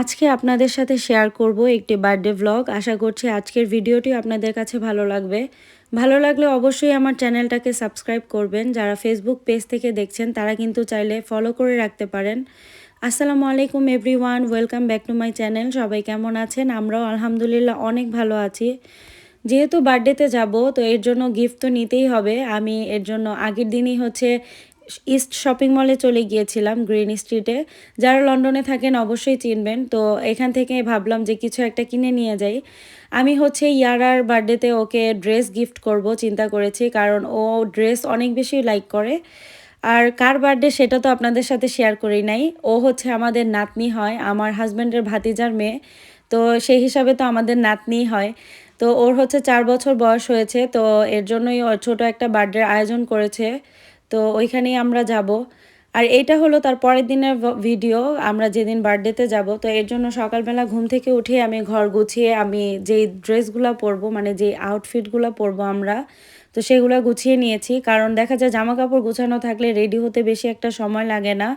আজকে আপনাদের সাথে শেয়ার করব একটি বার্থডে ভ্লগ আশা করছি আজকের ভিডিওটি আপনাদের কাছে ভালো লাগবে। ভালো লাগলে অবশ্যই আমার চ্যানেলটাকে সাবস্ক্রাইব করবেন। যারা ফেসবুক পেজ থেকে দেখছেন, তারা কিন্তু চাইলে ফলো করে রাখতে পারেন। আসসালামু আলাইকুম everyone welcome back to my channel সবাই কেমন আছেন? আমরাও আলহামদুলিল্লাহ অনেক ভালো আছি। যেহেতু বার্থডেতে যাব, তো এর জন্য গিফট তো নিতেই হবে। আমি এর জন্য আগের দিনই হচ্ছে ইস্ট শপিং মলে চলে গিয়েছিলাম গ্রিন স্ট্রিটে যারা লন্ডনে থাকেন অবশ্যই চিনবেন। তো এখান থেকে ভাবলাম যে কিছু একটা কিনে নিয়ে যাই। আমি হচ্ছে ইয়ারার বার্থডেতে ওকে ড্রেস গিফট করব, চিন্তা করেছি। কারণ ও ড্রেস অনেক বেশি লাইক করে। আর কার বার্থডে সেটা তো আপনাদের সাথে শেয়ার করি নাই। ও হচ্ছে আমাদের নাতনি হয়, আমার হাজব্যান্ডের ভাতিজার মেয়ে। তো সেই হিসাবে তো আমাদের নাতনি হয়। তো ওর হচ্ছে চার বছর বয়স হয়েছে। তো এর জন্যই ছোট একটা বার্থডের আয়োজন করেছে। তো ওইখানেই আমরা যাব। আর এইটা হলো তার পরের দিনের ভিডিও আমরা যেদিন বার্থডেতে যাব, তো এর জন্য সকালবেলা ঘুম থেকে উঠে আমি ঘর গুছিয়ে আমি যেই ড্রেসগুলো পরবো মানে যেই আউটফিটগুলো পরবো আমরা, তো সেগুলো গুছিয়ে নিয়েছি। কারণ দেখা যায় জামা কাপড় গুছানো থাকলে রেডি হতে বেশি একটা সময় লাগে না।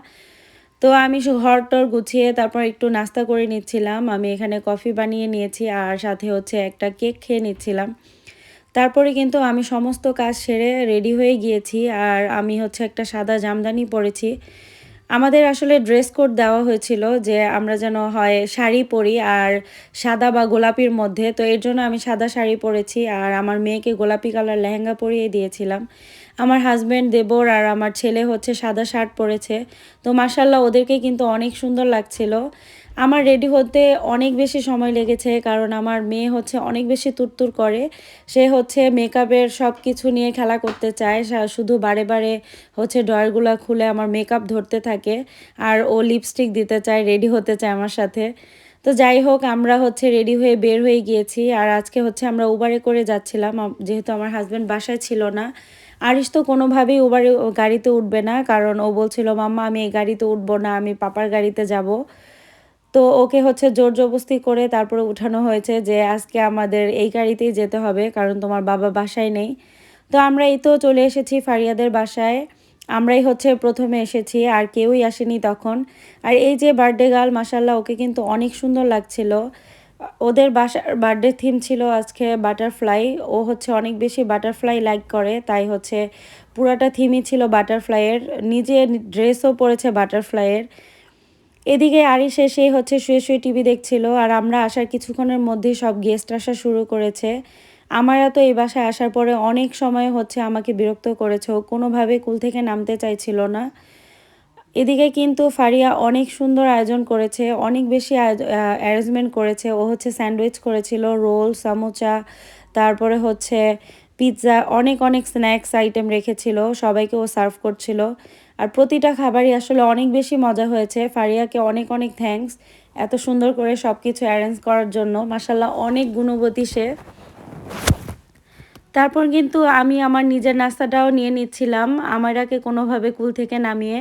তো আমি ঘর টর গুছিয়ে তারপর একটু নাস্তা করে নিচ্ছিলাম। আমি এখানে কফি বানিয়ে নিয়েছি আর সাথে হচ্ছে একটা কেক খেয়ে নিচ্ছিলাম। তারপরে কিন্তু আমি সমস্ত কাজ সেরে রেডি হয়ে গিয়েছি আর আমি হচ্ছে একটা সাদা জামদানি পরেছি। আমাদের আসলে ড্রেস কোড দেওয়া হয়েছিল যে আমরা যেন হয় শাড়ি পরি আর সাদা বা গোলাপির মধ্যে। তো এর জন্য আমি সাদা শাড়ি পরেছি আর আমার মেয়েকে গোলাপি কালার লেহেঙ্গা পরিয়ে দিয়েছিলাম। আমার হাজব্যান্ড দেবর আর আমার ছেলে হচ্ছে সাদা শার্ট পরেছে। তো মার্শাল্লাহ ওদেরকে কিন্তু অনেক সুন্দর লাগছিল। আমার রেডি হতে অনেক বেশি সময় লেগেছে কারণ আমার মেয়ে হচ্ছে অনেক বেশি তুরতুর করে। সে হচ্ছে মেকআপের সব কিছু নিয়ে খেলা করতে চায়। শুধু বারে বারে হচ্ছে ড্রয়ারগুলো খুলে আমার মেকআপ ধরতে থাকে। আর ও লিপস্টিক দিতে চায় রেডি হতে চায় আমার সাথে। তো যাই হোক, আমরা হচ্ছে রেডি হয়ে বের হয়ে গিয়েছি। আর আজকে হচ্ছে আমরা উবারে করে যাচ্ছিলাম যেহেতু আমার হাজব্যান্ড বাসায় ছিল না। আরিস তো কোনোভাবেই উবারে গাড়িতে উঠবে না, কারণ ও বলছিল, মাম্মা, আমি এই গাড়িতে উঠবো না, আমি পাপার গাড়িতে যাব। তো ওকে হচ্ছে জোর জবস্তি করে তারপরে উঠানো হয়েছে যে, আজকে আমাদের এই গাড়িতেই যেতে হবে, কারণ তোমার বাবা বাসায় নেই। তো আমরা এই তো চলে এসেছি ফারিয়াদের বাসায়। আমরাই হচ্ছে প্রথমে এসেছি, আর কেউই আসেনি তখন। আর এই যে বার্থডে গার্ল মাসাল্লাহ ওকে কিন্তু অনেক সুন্দর লাগছিল। ওদের বাসার বার্থডে থিম ছিল আজকে বাটারফ্লাই ও হচ্ছে অনেক বেশি বাটারফ্লাই লাইক করে, তাই হচ্ছে পুরাটা থিমই ছিল বাটারফ্লাইয়ের নিজে ড্রেসও পরেছে বাটারফ্লাইয়ের এদিকে আরিস এসে হচ্ছে শুয়ে শুয়ে টিভি দেখছিল, আর আমরা আসার কিছুক্ষণের মধ্যেই সব গেস্ট আসা শুরু করেছে। আমারা তো এই বাসায় আসার পরে অনেক সময় হচ্ছে আমাকে বিরক্ত করেছে, ও কোনোভাবে কুল থেকে নামতে চাইছিল না। এদিকে কিন্তু ফারিয়া অনেক সুন্দর আয়োজন করেছে, অনেক বেশি অ্যারেঞ্জমেন্ট করেছে। ও হচ্ছে স্যান্ডউইচ করেছিল, রোল, সামোচা, তারপরে হচ্ছে পিৎজা, অনেক অনেক স্ন্যাক্স আইটেম রেখেছিল, সবাইকে ও সার্ভ করছিল। আর প্রতিটা খাবারই আসলে অনেক বেশি মজা হয়েছে। ফারিয়াকে অনেক অনেক থ্যাংকস এত সুন্দর করে সব কিছু অ্যারেঞ্জ করার জন্য। মাসাল্লাহ অনেক গুণবতী সে। তারপর কিন্তু আমি আমার নিজের নাস্তাটাও নিয়ে নিচ্ছিলাম। আমারাকে কোনোভাবে কুল থেকে নামিয়ে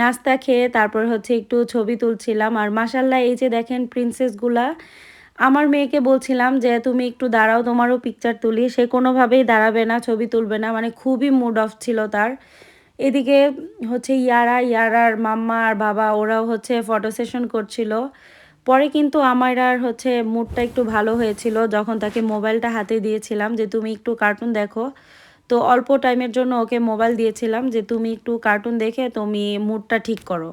নাস্তা খেয়ে তারপর হচ্ছে একটু ছবি তুলছিলাম। আর মাসাল্লাহ এই যে দেখেন প্রিন্সেসগুলা আমার মেয়েকে বলছিলাম যে, তুমি একটু দাঁড়াও, তোমারও পিকচার তুলি। সে কোনোভাবেই দাঁড়াবে না, ছবি তুলবে না মানে খুবই মুড অফ ছিল তার। এদিকে হচ্ছে ইয়ারা, ইয়ারার মাম্মা আর বাবা, ওরাও হচ্ছে ফটো সেশন করছিল। পরে কিন্তু আমার আর হচ্ছে মুডটা একটু ভালো হয়েছিল যখন তাকে মোবাইলটা হাতে দিয়েছিলাম যে, তুমি একটু কার্টুন দেখো। তো অল্প টাইমের জন্য ওকে মোবাইল দিয়েছিলাম যে, তুমি একটু কার্টুন দেখে তুমি মুডটা ঠিক করো।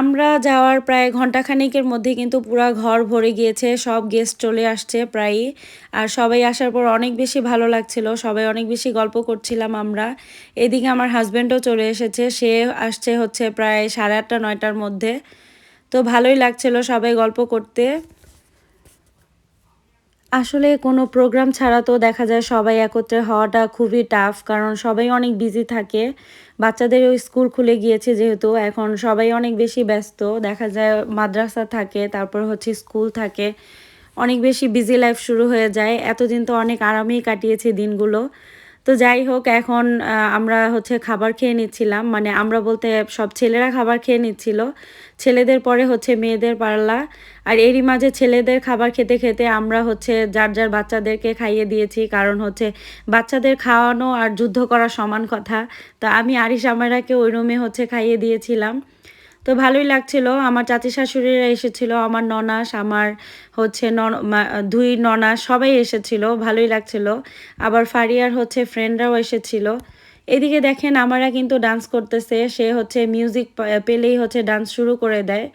আমরা যাওয়ার প্রায় ঘন্টাখানিকের মধ্যে কিন্তু পুরো ঘর ভরে গিয়েছে, সব গেস্ট চলে আসছে প্রায়ই। আর সবাই আসার পর অনেক বেশি ভালো লাগছিল, সবাই অনেক বেশি গল্প করছিলাম আমরা। এদিকে আমার হাজব্যান্ডও চলে এসেছে, সে আসছে হচ্ছে প্রায় সাড়ে আটটা, নয়টার মধ্যে। তো ভালোই লাগছিল সবাই গল্প করতে। আসলে কোনো প্রোগ্রাম ছাড়া তো দেখা যায় সবাই একত্রে হওয়াটা খুবই টাফ কারণ সবাই অনেক বিজি থাকে। বাচ্চাদেরও স্কুল খুলে গিয়েছে যেহেতু, এখন সবাই অনেক বেশি ব্যস্ত। দেখা যায় মাদ্রাসা থাকে, তারপর হচ্ছে স্কুল থাকে। অনেক বেশি বিজি লাইফ শুরু হয়ে যায়। এতদিন তো অনেক আরামেই কাটিয়েছে দিনগুলো। তো যাই হোক, এখন আমরা হচ্ছে খাবার খেয়ে নিচ্ছিলাম। মানে আমরা বলতে সব ছেলেরা খাবার খেয়ে নিচ্ছিল। ছেলেদের পরে হচ্ছে মেয়েদের পারলা আর এরই মাঝে ছেলেদের খাবার খেতে খেতে আমরা হচ্ছে যার যার বাচ্চাদেরকে খাইয়ে দিয়েছি। কারণ হচ্ছে বাচ্চাদের খাওয়ানো আর যুদ্ধ করা সমান কথা। তো আমি আরিস আমারাকে ওই রুমে হচ্ছে খাইয়ে দিয়েছিলাম। তো ভালোই লাগছিল। আমার চাচি শাশুড়িরা এসেছিল, আমার ননাস, আমার হচ্ছে নন দুই ননাস, সবাই এসেছিল, ভালোই লাগছিল। আবার ফারিয়ার হচ্ছে ফ্রেন্ডরাও এসেছিল। এদিকে দেখেন, আমারা কিন্তু ডান্স করতেছে, সে হচ্ছে মিউজিক পেলেই হচ্ছে ডান্স শুরু করে দেয়।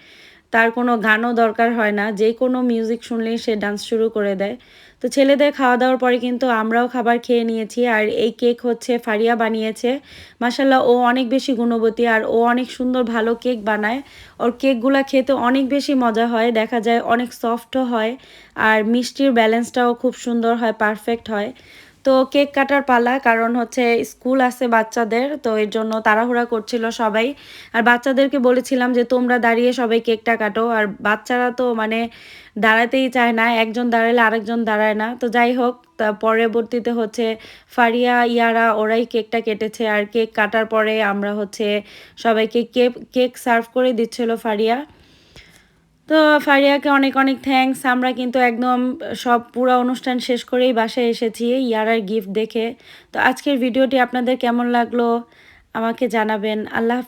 তার কোনো গানও দরকার হয় না, যে কোনো মিউজিক শুনলেই সে ডান্স শুরু করে দেয়। তো ছেলেদের খাওয়া দাওয়ার পরে কিন্তু আমরাও খাবার খেয়ে নিয়েছি, আর এই কেক হচ্ছে ফারিয়া বানিয়েছে। মাসাল্লাহ ও অনেক বেশি গুণবতী, আর ও অনেক সুন্দর ভালো কেক বানায়। ওর কেকগুলো খেতে অনেক বেশি মজা হয়, দেখা যায় অনেক সফটও হয়, আর মিষ্টির ব্যালেন্সটাও খুব সুন্দর হয় পারফেক্ট হয়। তো কেক কাটার পালা, কারণ হচ্ছে স্কুল আছে বাচ্চাদের, তো এর জন্য তাড়াহুড়া করছিল সবাই। আর বাচ্চাদেরকে বলেছিলাম যে, তোমরা দাঁড়িয়ে সবাই কেকটা কাটো। আর বাচ্চারা তো মানে দাঁড়াতেই চায় না, একজন দাঁড়ালে আরেকজন দাঁড়ায় না। তো যাই হোক, তা পরবর্তীতে হচ্ছে ফারিয়া, ইয়ারা ওরাই কেকটা কেটেছে। আর কেক কাটার পরে আমরা হচ্ছে সবাইকে কেক কেক সার্ভ করে দিচ্ছিল ফারিয়া। তো ফারিয়াকে অনেক অনেক থ্যাংকস আমরা কিন্তু একদম সব পুরো অনুষ্ঠান শেষ করেই বাসায় এসেছি ইয়ারার গিফট দেখে তো আজকের ভিডিওটি আপনাদের কেমন লাগল আমাকে জানাবেন আল্লাহ।